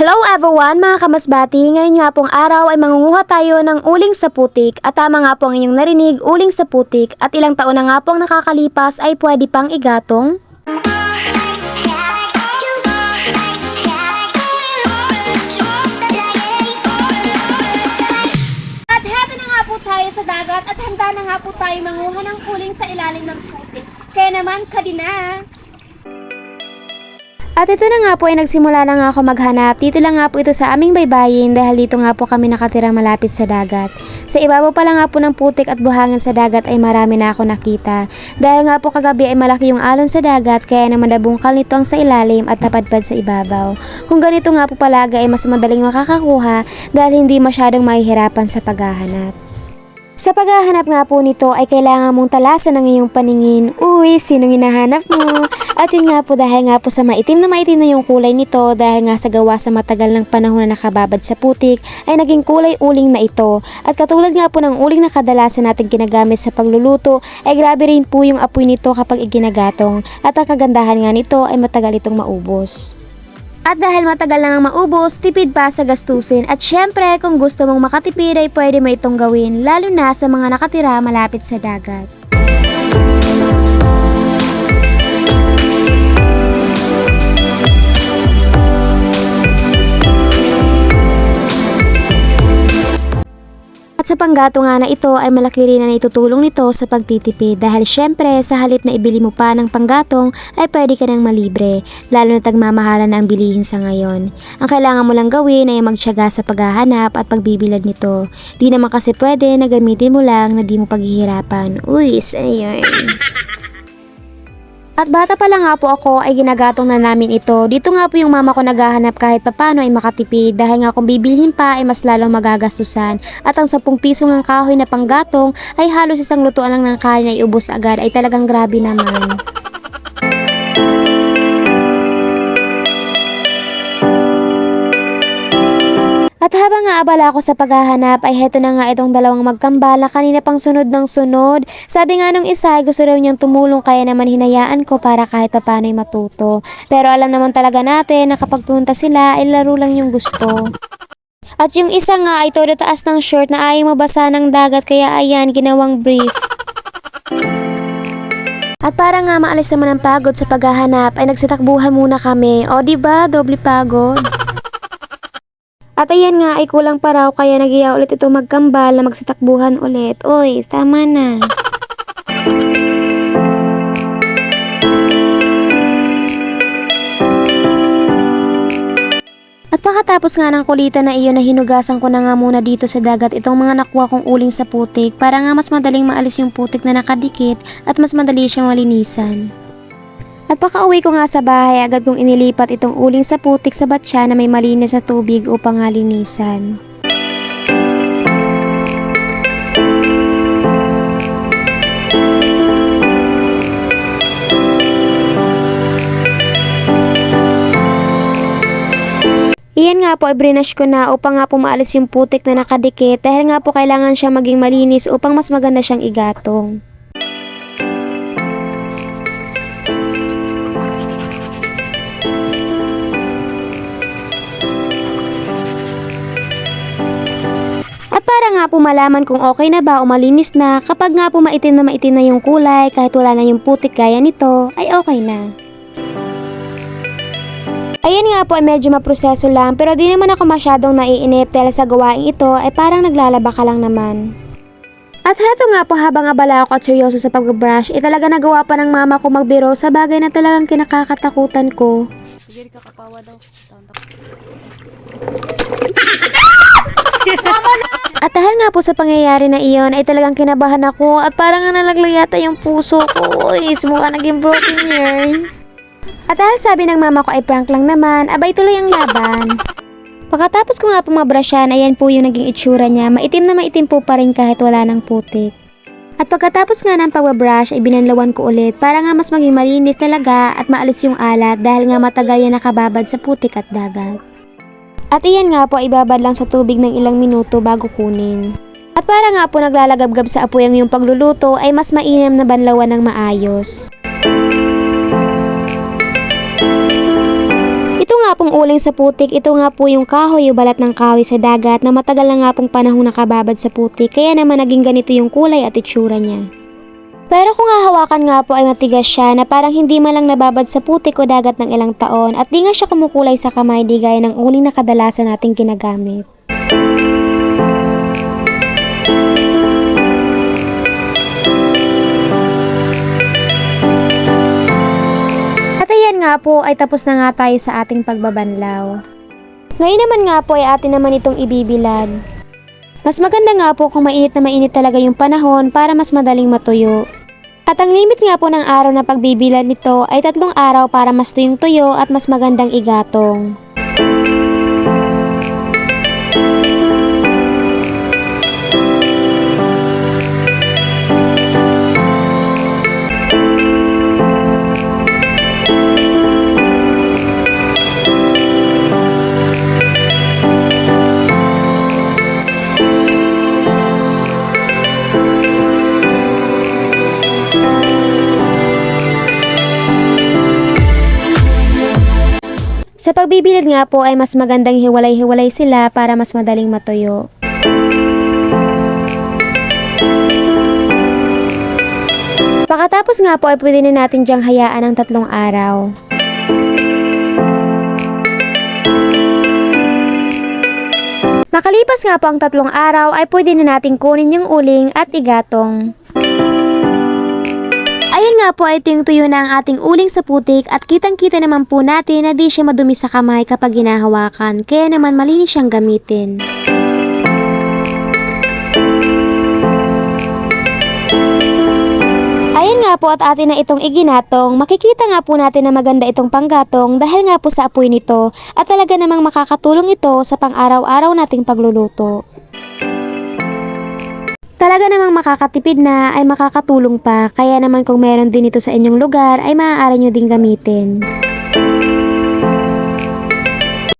Hello everyone mga kamasbati, ngayon nga pong araw ay mangunguha tayo ng uling sa putik at tama nga po ang inyong narinig, uling sa putik at ilang taon na nga pong nakakalipas ay pwede pang igatong. At heto na nga po tayo sa dagat at handa na nga po tayo manguha ng uling sa ilalim ng putik. Kaya naman, kadina! At ito na nga po ay nagsimula na nga ako maghanap. Dito lang nga po ito sa aming baybayin dahil dito nga po kami nakatira malapit sa dagat. Sa ibabaw pa lang nga po ng putik at buhangin sa dagat ay marami na ako nakita. Dahil nga po kagabi ay malaki yung alon sa dagat kaya naman nabungkal nito ang sa ilalim at napadpad sa ibabaw. Kung ganito nga po palaga ay mas madaling makakakuha dahil hindi masyadong mahihirapan sa paghahanap. Sa paghahanap nga po nito ay kailangan mong talasan ng iyong paningin. Uy, sinong hinahanap mo? At yun nga po dahil nga po sa maitim na maitim na yung kulay nito dahil nga sa gawa sa matagal ng panahon na nakababad sa putik ay naging kulay uling na ito. At katulad nga po ng uling na kadalasan natin ginagamit sa pagluluto ay grabe rin po yung apoy nito kapag iginagatong. At ang kagandahan nga nito ay matagal itong maubos. At dahil matagal na nga maubos, tipid pa sa gastusin. At syempre, kung gusto mong makatipid ay pwede mo itong gawin, lalo na sa mga nakatira malapit sa dagat. Sa panggato nga na ito ay malaki rin na itutulong nito sa pagtitipid dahil syempre sa halip na ibili mo pa ng panggatong ay pwede ka nang malibre lalo na tagmamahalan na ang bilihin sa ngayon. Ang kailangan mo lang gawin ay magtyaga sa paghahanap at pagbibilad nito. Di naman kasi pwede na gamitin mo lang na di mo paghihirapan. Uy, isa yun. At bata pa lang nga po ako ay ginagatong na namin ito. Dito nga po yung mama ko naghahanap kahit papano ay makatipid dahil nga kung bibilhin pa ay mas lalong magagastusan. At ang 10 piso ng kahoy na panggatong ay halos isang lutuan lang ng kain ay ubos agad ay talagang grabe naman. At habang nga abala ako sa paghahanap ay heto na nga itong dalawang magkambal na kanina pang sunod ng sunod. Sabi nga nung isa gusto raw niyang tumulong kaya naman hinayaan ko para kahit paano ay matuto. Pero alam naman talaga natin na kapag pumunta sila ay laro lang yung gusto. At yung isa nga ay todo taas ng short na ayaw mabasa ng dagat kaya ayan ginawang brief. At para nga maalis naman ang pagod sa paghahanap ay nagsitakbuhan muna kami. O ba doble pagod? At ayan nga ay kulang pa raw kaya nagiya ulit itong magkambal na magsitakbuhan ulit. Oy, tama na. At pagkatapos nga ng kulitan na iyon na hinugasan ko na nga muna dito sa dagat itong mga nakuha kong uling sa putik para nga mas madaling maalis yung putik na nakadikit at mas madali siyang malinisan. At paka uwi ko nga sa bahay agad kong inilipat itong uling sa putik sa batya na may malinis sa tubig upang nga linisan. Iyan nga po, i-brush ko na upang nga po yung putik na nakadikit dahil nga po kailangan siya maging malinis upang mas maganda siyang igatong. Nga po malaman kung okay na ba o malinis na, kapag nga po maitim na maitim na yung kulay, kahit wala na yung putik gaya nito, ay okay na. Ayan nga po ay medyo maproseso lang pero di naman ako masyadong naiinip dahil sa gawaing ito ay parang naglalaba ka lang naman. At heto nga po habang abala ako at seryoso sa pag-brush, ay talaga nagawa pa ng mama ko magbiro sa bagay na talagang kinakakatakutan ko. At dahil nga po sa pangyayari na iyon ay talagang kinabahan ako at parang nalaglag yata yung puso ko. Uy, mukha naging broken yarn. At dahil sabi ng mama ko ay prank lang naman, abay tuloy ang laban. Pagkatapos ko nga po mabrasyan, ayan po yung naging itsura niya. Maitim na maitim po pa rin kahit wala ng putik. At pagkatapos nga ng pagbabrush ay binanlawan ko ulit para nga mas maging malinis talaga at maalis yung alat dahil nga matagal yan nakababad sa putik at dagat. At iyan nga po ay babad lang sa tubig ng ilang minuto bago kunin. At para nga po naglalagabgab sa apoy ang yung pagluluto ay mas mainam na banlawan ng maayos. Ito nga pong uling sa putik, ito nga po yung kahoy o balat ng kahoy sa dagat na matagal na nga pong panahon nakababad sa putik kaya naman naging ganito yung kulay at itsura niya. Pero kung hahawakan nga po ay matigas siya na parang hindi man lang nababad sa putik o dagat ng ilang taon at di nga siya kumukulay sa kamay di gaya ng uling na kadalasan nating ginagamit. At ayan nga po ay tapos na nga tayo sa ating pagbabanlaw. Ngayon naman nga po ay atin naman itong ibibilad. Mas maganda nga po kung mainit na mainit talaga yung panahon para mas madaling matuyo. At ang limit nga po ng araw na pagbibilad nito ay tatlong araw para mas tuyong tuyo at mas magandang igatong. Sa pagbibilad nga po ay mas magandang hiwalay-hiwalay sila para mas madaling matuyo. Pagkatapos nga po ay pwede na natin diyang hayaan ng tatlong araw. Makalipas nga po ang tatlong araw ay pwede na natin kunin yung uling at igatong. Ayun nga po ay ito yung tuyo na ang ating uling sa putik at kitang kita naman po natin na di siya madumi sa kamay kapag ginahawakan kaya naman malinis siyang gamitin. Ayun nga po at atin na itong iginatong, makikita nga po natin na maganda itong panggatong dahil nga po sa apoy nito at talaga namang makakatulong ito sa pang-araw-araw nating pagluluto. Talaga namang makakatipid na ay makakatulong pa kaya naman kung meron din ito sa inyong lugar ay maaari nyo din gamitin.